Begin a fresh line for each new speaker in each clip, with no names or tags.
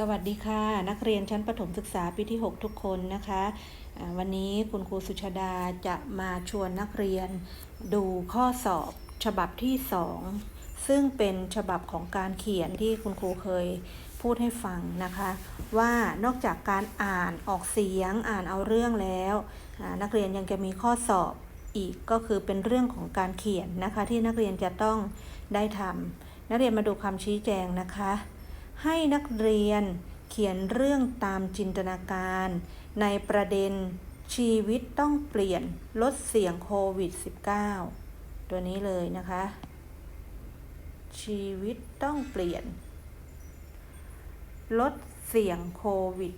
สวัสดีค่ะ นักเรียนชั้นประถมศึกษาปีที่ 6 ทุกคนนะคะ วันนี้คุณครูสุชาดาจะมาชวนนักเรียนดูข้อสอบฉบับที่ 2 ซึ่งเป็นฉบับของการเขียนที่คุณครูเคยพูดให้ฟังนะคะ ว่านอกจากการอ่านออกเสียงอ่านเอาเรื่องแล้ว นักเรียนยังจะมีข้อสอบอีกก็คือเป็นเรื่องของการเขียนนะคะ ที่นักเรียนจะต้องได้ทำนักเรียนมาดูคำชี้แจงนะคะ ให้นักเรียนเขียนเรื่องตามจินตนาการ ในประเด็นชีวิตต้องเปลี่ยนลดเสี่ยงโควิด -19 ตัวนี้เลยนะคะ ชีวิตต้องเปลี่ยน ลดเสี่ยงโควิด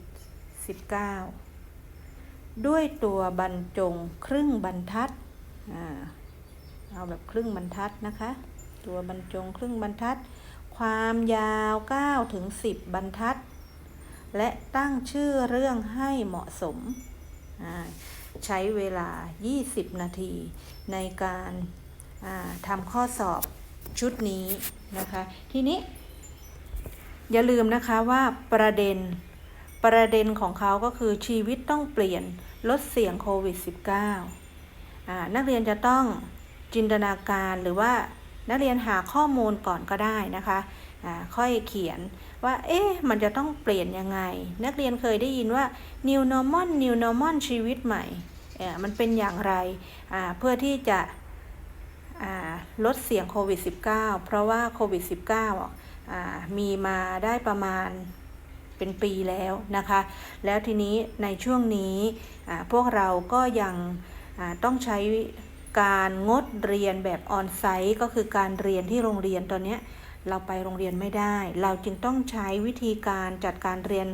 -19 ด้วยตัวบรรจงครึ่งบรรทัดอเอาแบบครึ่งบรรทัดนะคะ ตัวบรรจงครึ่งบรรทัด ความยาว9ถึง10 บรรทัด และตั้งชื่อเรื่องให้เหมาะสม ใช้เวลา 20 นาทีในการทำข้อสอบชุดนี้นะคะ ทีนี้ อย่าลืมนะคะว่าประเด็นประเด็นของเขาก็คือชีวิตต้องเปลี่ยนลดเสี่ยงโควิด -19 อ่านักเรียนจะต้องจินตนาการหรือว่า นักเรียนหาข้อมูลก่อนก็ได้นะคะอ่าค่อยเขียนว่า เอ๊ะ มันจะต้องเปลี่ยนยังไง นักเรียนเคยได้ยินว่า new normal new normal ชีวิตใหม่อ่อมันเป็นอย่างไรอ่าเพื่อที่จะอ่าลดเสี่ยงโควิด -19 เพราะว่าโควิด -19 อ่ามีมาได้ประมาณเป็นปีแล้วนะคะ แล้วทีนี้ในช่วงนี้อ่าพวกเราก็ยังอ่าต้องใช้ การงดเรียนแบบออนไซต์ก็คือการเรียนที่โรงเรียนตอนนี้เราไปโรงเรียนไม่ได้ เราจึงต้องใช้วิธีการจัดการเรียน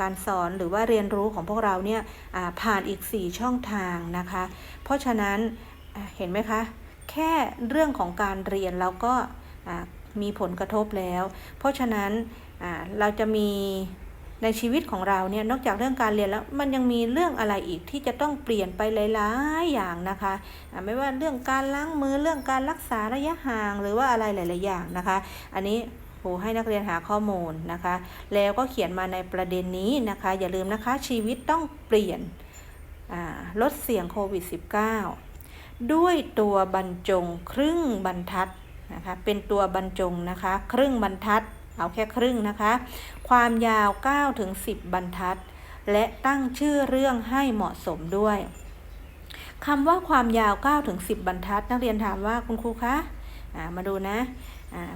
การสอนหรือว่าเรียนรู้ของพวกเราเนี่ยผ่านอีก 4 ช่องทางนะคะ เพราะฉะนั้นเห็นไหมคะ แค่เรื่องของการเรียนเราก็มีผลกระทบแล้ว เพราะฉะนั้นเราจะมี ในชีวิตของเราเนี่ยนอกจากเรื่องการเรียนแล้วมันยังมีเรื่องอะไรอีกที่จะต้องเปลี่ยนไปหลายๆอย่างนะคะไม่ว่าเรื่องการล้างมือเรื่องการรักษาระยะห่างหรือว่าอะไรหลาย ๆ อย่างนะคะ อันนี้ครูให้นักเรียนหาข้อมูลนะคะ แล้วก็เขียนมาในประเด็นนี้นะคะ อย่าลืมนะคะชีวิตต้องเปลี่ยนลดเสี่ยงโควิด -19 ด้วยตัวบรรจงครึ่งบรรทัดนะคะเป็นตัวบรรจงนะคะ ครึ่งบรรทัด เอาแค่ครึ่งนะคะ ความยาว9ถึง10บรรทัด และตั้งชื่อเรื่องให้เหมาะสมด้วยคำว่าความยาว9ถึง10 บรรทัด นักเรียนถามว่าคุณครูคะามาดูนะ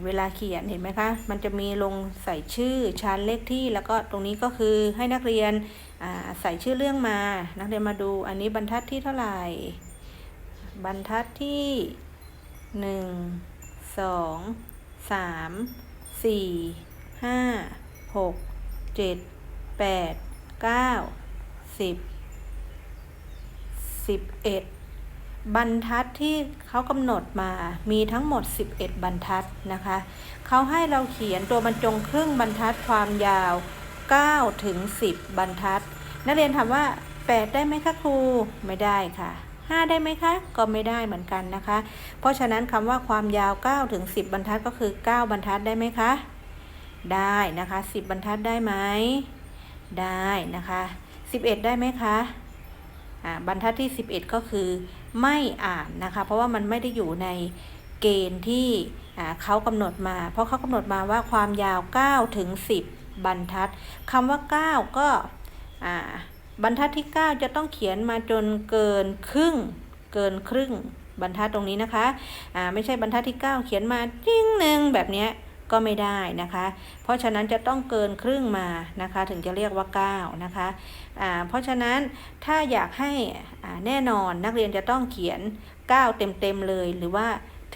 เวลาเขียนเห็นไหมคะ มันจะมีลงใส่ชื่อชั้นเลขที่ แล้วก็ตรงนี้ก็คือให้นักเรียนใส่ชื่อเรื่องมา นักเรียนมาดูอันนี้บรรทัดที่เท่าไหร่ บรรทัดที่หนึ่ง สี่ห้าหกเจ็ดแปดเก้าสิบสิบเอ็ดบรรทัดที่เขากำหนดมามีทั้งหมด 11 บรรทัดนะคะ เขาให้เราเขียนตัวบรรจงครึ่งบรรทัดความยาว 9 ถึง 10 บรรทัด นักเรียนถามว่า 8 ได้ไหมคะครู ไม่ได้ค่ะ 5 ได้ไหมคะ ก็ไม่ได้เหมือนกันนะคะ เพราะฉะนั้นคำว่าความยาว9ถึง10 บรรทัดก็คือ 9 บรรทัดได้ไหมคะ ได้นะคะ 10 บรรทัดได้ไหมได้นะคะ 11 ได้ไหมคะอ่าบรรทัดที่ 11 ก็คือไม่อ่านนะคะ เพราะว่ามันไม่ได้อยู่ในเกณฑ์ที่เขากำหนดมา เพราะเขากำหนดมาว่าความยาว9ถึง10 บรรทัดคำว่า 9 ก็อ่า บรรทัดที่ 9 จะต้องเขียนมาจนเกินครึ่ง เกินครึ่ง บรรทัดตรงนี้นะคะ อ่า ไม่ใช่บรรทัดที่ 9 เขียนมาจิ้งหนึ่งแบบนี้ก็ไม่ได้นะคะ เพราะฉะนั้นจะต้องเกินครึ่งมานะคะ ถึงจะเรียกว่า9นะคะอ่าเพราะฉะนั้นถ้าอยากให้อ่าแน่นอนนักเรียนจะต้องเขียน 9 เต็มๆเลยหรือว่า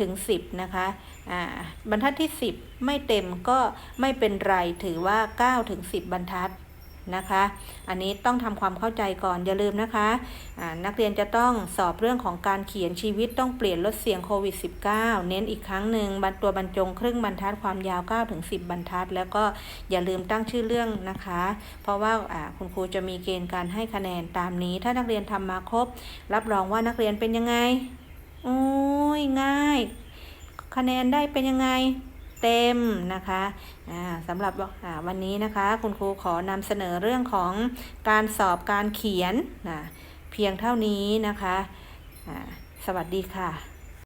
ถึง 10 นะคะอ่าบรรทัดที่ 10 ไม่เต็มก็ไม่เป็นไรถือว่า9ถึง10 บรรทัด นะคะ อันนี้ต้องทำความเข้าใจก่อนอย่าลืมนะคะนักเรียนจะต้องสอบเรื่องของการเขียนชีวิตต้องเปลี่ยนลดเสี่ยงโควิด -19 เน้นอีกครั้งหนึ่งบรรตัวบรรจงครึ่งบรรทัดความยาว9ถึง10 บรรทัด แล้วก็อย่าลืมตั้งชื่อเรื่องนะคะ เพราะว่าคุณครูจะมีเกณฑ์การให้คะแนนตามนี้ ถ้านักเรียนทำมาครบ รับรองว่านักเรียนเป็นยังไงโอ้ยง่าย คะแนนได้เป็นยังไง เต็มนะคะอ่าสำหรับวันนี้นะคะคุณครูขอนำเสนอเรื่องของการสอบการเขียนนะเพียงเท่านี้นะคะอ่าสวัสดีค่ะ